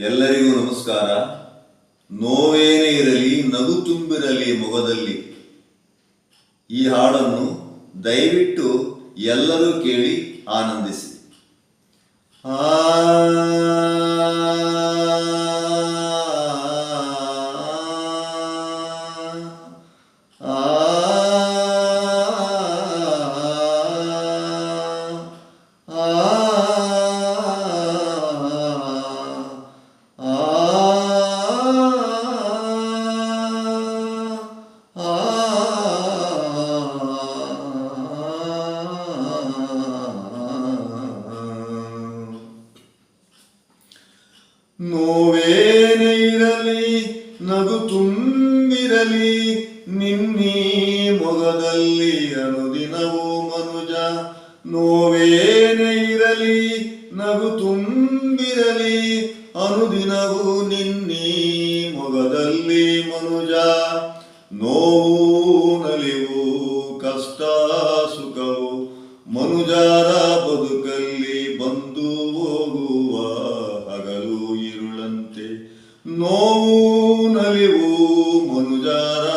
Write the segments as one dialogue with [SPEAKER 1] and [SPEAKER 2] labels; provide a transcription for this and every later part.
[SPEAKER 1] ಎಲ್ಲರಿಗೂ ನಮಸ್ಕಾರ. ನೋವೇನೇ ಇರಲಿ ನಗು ತುಂಬಿರಲಿ ಮೊಗದಲ್ಲಿ. ಈ ಹಾಡನ್ನು ದಯವಿಟ್ಟು ಎಲ್ಲರೂ ಕೇಳಿ ಆನಂದಿಸಿ. ಆ ನಿನ್ನೀ ಮೊಗದಲ್ಲಿ ಅನುದಿನವೂ ಮನುಜ. ನೋವೇನೇ ಇರಲಿ ನಗು ತುಂಬಿರಲಿ. ಅನುದಿನವೂ ನಿನ್ನೀ ಮೊಗದಲ್ಲಿ ಮನುಜ. ನೋವು ನಲಿವು, ಕಷ್ಟ ಸುಖವು, ಮನುಜಾರ ಬದುಕಲ್ಲಿ ಬಂದು ಹೋಗುವ ಹಗಲು ಇರುಳಂತೆ. ನೋವು ನಲಿವು, ಮನುಜರ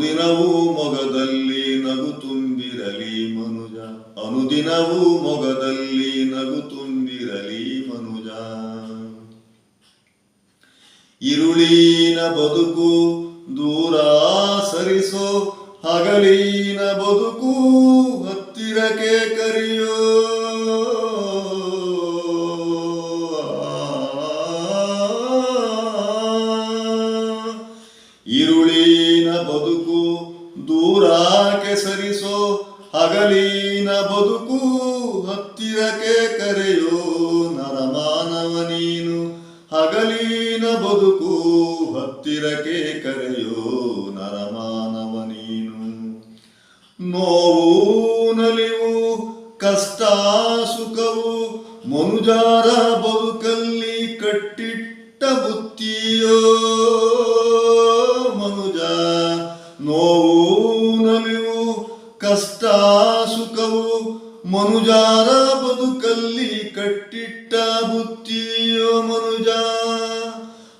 [SPEAKER 1] ಅನುದಿನವೂ ಮೊಗದಲ್ಲಿ ನಗು ತುಂಬಿರಲಿ ಮನುಜ. ಅನುದಿನವೂ ಮೊಗದಲ್ಲಿ ನಗು ತುಂಬಿರಲಿ ಮನುಜ. ಇರುಳಿನ ಬದುಕು ದೂರ ಸರಿಸೋ, ಹಗಲಿನ ಬದುಕು ಹತ್ತಿರಕ್ಕೆ ಕರೆಯೋ. ಇರುಳಿನ ಸರಿಸೋ ಹಗಲೀನ ಬದುಕು ಹತ್ತಿರಕ್ಕೆ ಕರೆಯೋ ನರಮಾನವ ನೀನು. ಹಗಲಿನ ಬದುಕು ಹತ್ತಿರಕ್ಕೆ ಕರೆಯೋ ನರಮಾನವ ನೀನು. ನೋವು, ನಲಿವು, ಕಷ್ಟ, ಸುಖವು ಮನುಜಾರ ಬದುಕಲ್ಲಿ ಕಟ್ಟಿಟ್ಟ ಬುತ್ತಿಯೋ ಮನುಜ.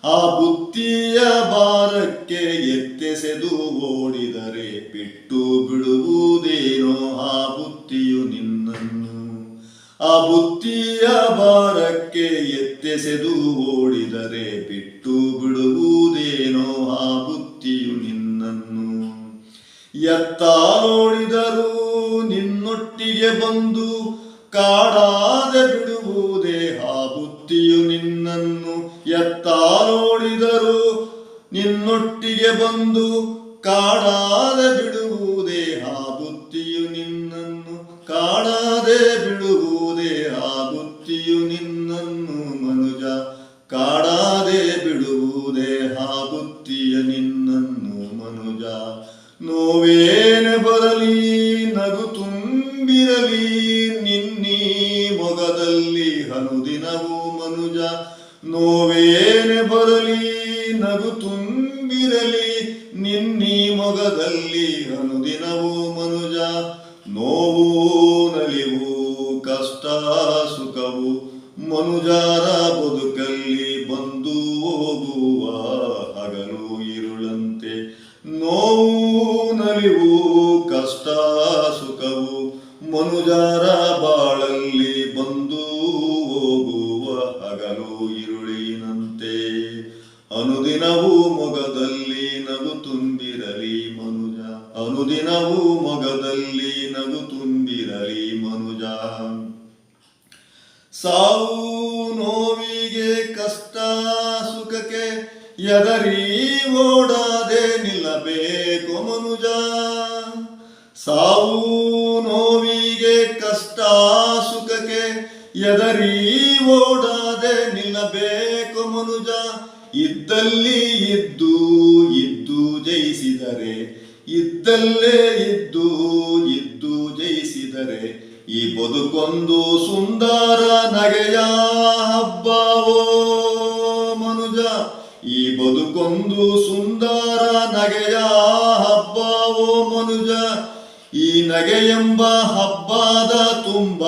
[SPEAKER 1] ಆ ಬುತ್ತಿಯ ಭಾರಕ್ಕೆ ಎತ್ತೆಸೆದು ಓಡಿದರೆ ಬಿಟ್ಟು ಬಿಡುವುದೇನೋ ಆ ಬುತ್ತಿಯು ನಿನ್ನನ್ನು. ಆ ಬುತ್ತಿಯ ಭಾರಕ್ಕೆ ಎತ್ತೆಸೆದು ಓಡಿದರೆ ಬಿಟ್ಟು ಬಿಡುವುದೇನೋ ಆ ಬುತ್ತಿಯು ನಿನ್ನನ್ನು. ಎತ್ತ ನೋಡಿದರೂ ನಿನ್ನೊಟ್ಟಿಗೆ ಬಂದು ಕಾಡಾದೆ ಬಿಡುವುದೇ ಆ ಬುತ್ತಿಯು ನಿನ್ನನ್ನು ಎತ್ತ ನೋಡಿದರು ನಿನ್ನೊಟ್ಟಿಗೆ ಬಂದು ಕಾಡಾದೆ ಬಿಡುವುದೇ ಆ ಬುತ್ತಿಯು ನಿನ್ನನ್ನು ಕಾಡಾದೆ ಬಿಡುವುದೇ ಆ ಬುತ್ತಿಯು ನಿನ್ನನ್ನು ಮನುಜ ಕಾಡಾದೆ ಬಿಡುವುದೇ ಆ ಬುತ್ತಿಯ ನಿನ್ನನ್ನು ಮನುಜ ನೋವೇನೆ ಮನುಜ ನೋವೇನೆ ಬರಲಿ, ನಗು ತುಂಬಿರಲಿ, ನಿನ್ನಿ ಮೊಗದಲ್ಲಿ ಅನುದಿನವೂ ಮನುಜ. ನೋವು ನಲಿವು, ಕಷ್ಟ ಸುಖವು, ಮನುಜಾರ ಬದುಕಲ್ಲಿ ಬಂದು ಹೋಗುವ ಹಗಲು ಇರುಳಂತೆ. ನೋವು ನಲಿವು, ಕಷ್ಟ ಸುಖವು, ಮನುಜಾರ ಬಾಳಲ್ಲಿ ಬಂದು ഇരുಳಿನಂತೆ ಅನುದಿನವೂ ಮೊಗದಲ್ಲಿ ನಗು ತುಂಬಿರಲಿ ಮನುಜ. ಅನುದಿನವೂ ಮೊಗದಲ್ಲಿ ನಗು ತುಂಬಿರಲಿ ಮನುಜ. ಸಾವು ನೋವಿಗೆ ಕಷ್ಟ ಸುಖಕ್ಕೆ ಎದರಿ ಓಡಾದೆ ನಿಲ್ಲಬೇಕು ಮನುಜ. ಸಾವು ನೋವಿಗೆ ಕಷ್ಟ ಸುಖಕ್ಕೆ ಎದರಿ ಓಡ ಮನುಜ, ಇದ್ದಲ್ಲಿ ಇದ್ದು ಇದ್ದು ಜಯಿಸಿದರೆ, ಇದ್ದಲ್ಲೇ ಇದ್ದು ಇದ್ದು ಜಯಿಸಿದರೆ, ಈ ಬದುಕೊಂದು ಸುಂದರ ನಗೆಯ ಹಬ್ಬವೋ ಮನುಜ, ಈ ಬದುಕೊಂದು ಸುಂದರ ನಗೆಯ ಹಬ್ಬವೋ ಮನುಜ, ಈ ನಗೆ ಎಂಬ ಹಬ್ಬದ ತುಂಬ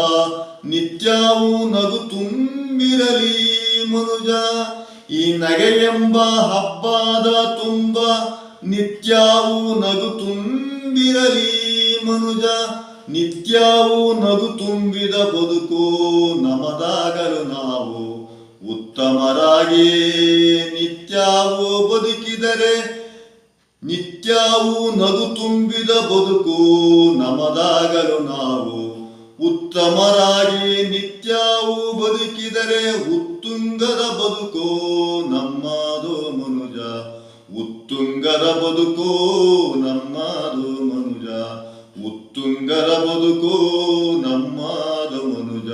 [SPEAKER 1] ನಿತ್ಯವೂ ನಗು ತುಂಬಿರಲಿ ಮನುಜ. ಈ ನಗೆ ಎಂಬ ಹಬ್ಬದ ತುಂಬ ನಿತ್ಯವೂ ನಗು ತುಂಬಿರಲಿ ಮನುಜ. ನಿತ್ಯವೂ ನಗು ತುಂಬಿದ ಬದುಕು ನಮದಾಗಲು ನಾವು ಉತ್ತಮರಾಗಿ ನಿತ್ಯವೂ ಬದುಕಿದರೆ ನಿತ್ಯವೂ ನಗು ತುಂಬಿದ ಬದುಕು ನಮದಾಗಲು ನಾವು ಉತ್ತಮರಾಗಿ ನಿತ್ಯವೂ ಬದುಕಿದರೆ ಉತ್ತುಂಗದ ಬದುಕೋ ನಮ್ಮದು ಮನುಜ. ಉತ್ತುಂಗದ ಬದುಕೋ ನಮ್ಮದು ಮನುಜ. ಉತ್ತುಂಗದ ಬದುಕೋ ನಮ್ಮದು ಮನುಜ.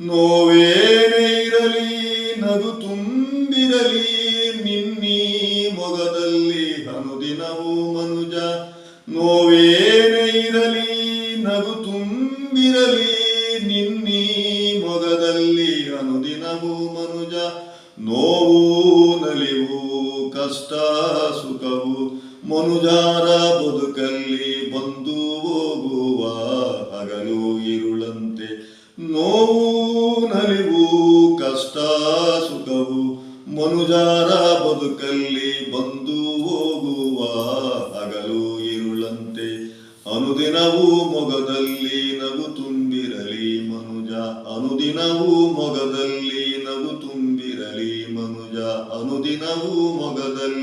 [SPEAKER 1] ನೋವೇನೇ ಇರಲಿ, ನಗು ತುಂಬಿರಲಿ, ನಿನ್ನೀ ಮೊಗದಲ್ಲಿ ಅನುದಿನವೂ ಮನುಜ. ನೋವೇನೇ ನಲಿವು ಕಷ್ಟ ಸುಖವು, ಮನುಜಾರ ಬದುಕಲ್ಲಿ ಬಂದು ಹೋಗುವ ಹಗಲು ಇರುಳಂತೆ. ನೋವು, ನಲಿವು, ಕಷ್ಟ ಸುಖವು, ಮನುಜಾರ ಬದುಕಲ್ಲಿ ಬಂದು ಹೋಗುವ ಹಗಲು ಇರುಳಂತೆ. ಅನುದಿನವು ಮೊಗದಲ್ಲಿ ನಗು ತುಂಬಿರಲಿ ಮನುಜ, ಅನುದಿನವು ಮೊಗದಲ್ಲಿ ತುಂಬಿರಲಿ ಮನುಜ